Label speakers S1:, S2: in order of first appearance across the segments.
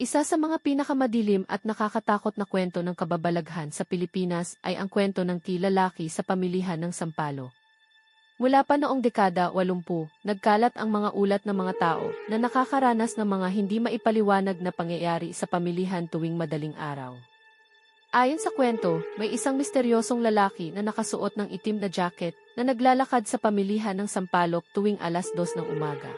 S1: Isa sa mga pinakamadilim at nakakatakot na kwento ng kababalaghan sa Pilipinas ay ang kwento ng tilalaki sa pamilihan ng Sampalo. Mula pa noong dekada 80, nagkalat ang mga ulat ng mga tao na nakakaranas ng mga hindi maipaliwanag na pangyayari sa pamilihan tuwing madaling araw. Ayon sa kwento, may isang misteryosong lalaki na nakasuot ng itim na jacket na naglalakad sa pamilihan ng Sampalok tuwing alas dos ng umaga.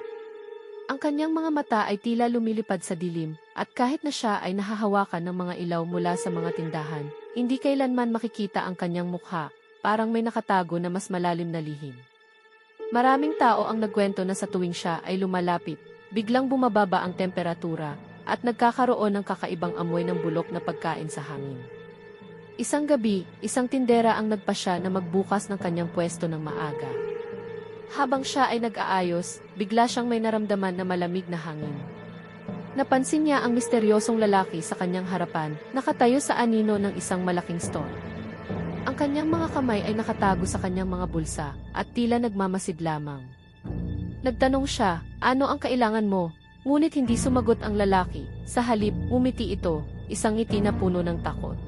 S1: Ang kanyang mga mata ay tila lumilipad sa dilim, at kahit na siya ay nahahawakan ng mga ilaw mula sa mga tindahan, hindi kailanman makikita ang kanyang mukha, parang may nakatago na mas malalim na lihim. Maraming tao ang nagkwento na sa tuwing siya ay lumalapit, biglang bumababa ang temperatura, at nagkakaroon ng kakaibang amoy ng bulok na pagkain sa hangin. Isang gabi, isang tindera ang nagpasya na magbukas ng kanyang pwesto ng maaga. Habang siya ay nag-aayos, bigla siyang may naramdaman na malamig na hangin. Napansin niya ang misteryosong lalaki sa kanyang harapan, nakatayo sa anino ng isang malaking store. Ang kanyang mga kamay ay nakatago sa kanyang mga bulsa, at tila nagmamasid lamang. Nagtanong siya, ano ang kailangan mo? Ngunit hindi sumagot ang lalaki, sa halip, umiti ito, isang ngiti na puno ng takot.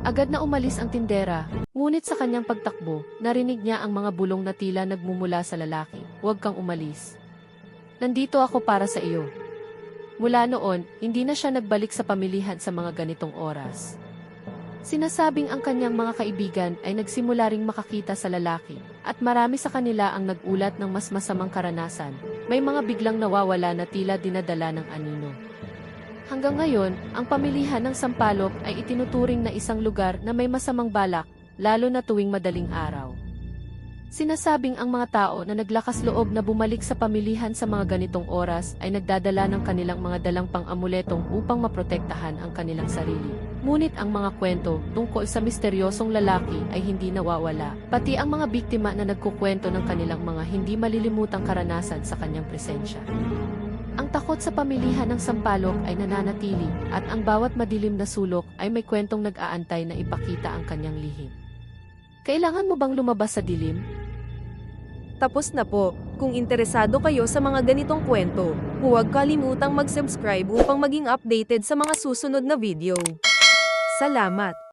S1: Agad na umalis ang tindera, ngunit sa kanyang pagtakbo, narinig niya ang mga bulong na tila nagmumula sa lalaki, huwag kang umalis. Nandito ako para sa iyo. Mula noon, hindi na siya nagbalik sa pamilihan sa mga ganitong oras. Sinasabing ang kanyang mga kaibigan ay nagsimula ring makakita sa lalaki, at marami sa kanila ang nagulat ng mas masamang karanasan. May mga biglang nawawala na tila dinadala ng anino. Hanggang ngayon, ang pamilihan ng Sampalok ay itinuturing na isang lugar na may masamang balak, lalo na tuwing madaling araw. Sinasabing ang mga tao na naglakas loob na bumalik sa pamilihan sa mga ganitong oras ay nagdadala ng kanilang mga dalang pang-amuletong upang maprotektahan ang kanilang sarili. Ngunit ang mga kwento tungkol sa misteryosong lalaki ay hindi nawawala, pati ang mga biktima na nagkukwento ng kanilang mga hindi malilimutang karanasan sa kanyang presensya. Ang takot sa pamilihan ng Sampalok ay nananatili at ang bawat madilim na sulok ay may kwentong nag-aantay na ipakita ang kanyang lihim. Kailangan mo bang lumabas sa dilim?
S2: Tapos na po. Kung interesado kayo sa mga ganitong kwento, huwag kalimutang mag-subscribe upang maging updated sa mga susunod na video. Salamat!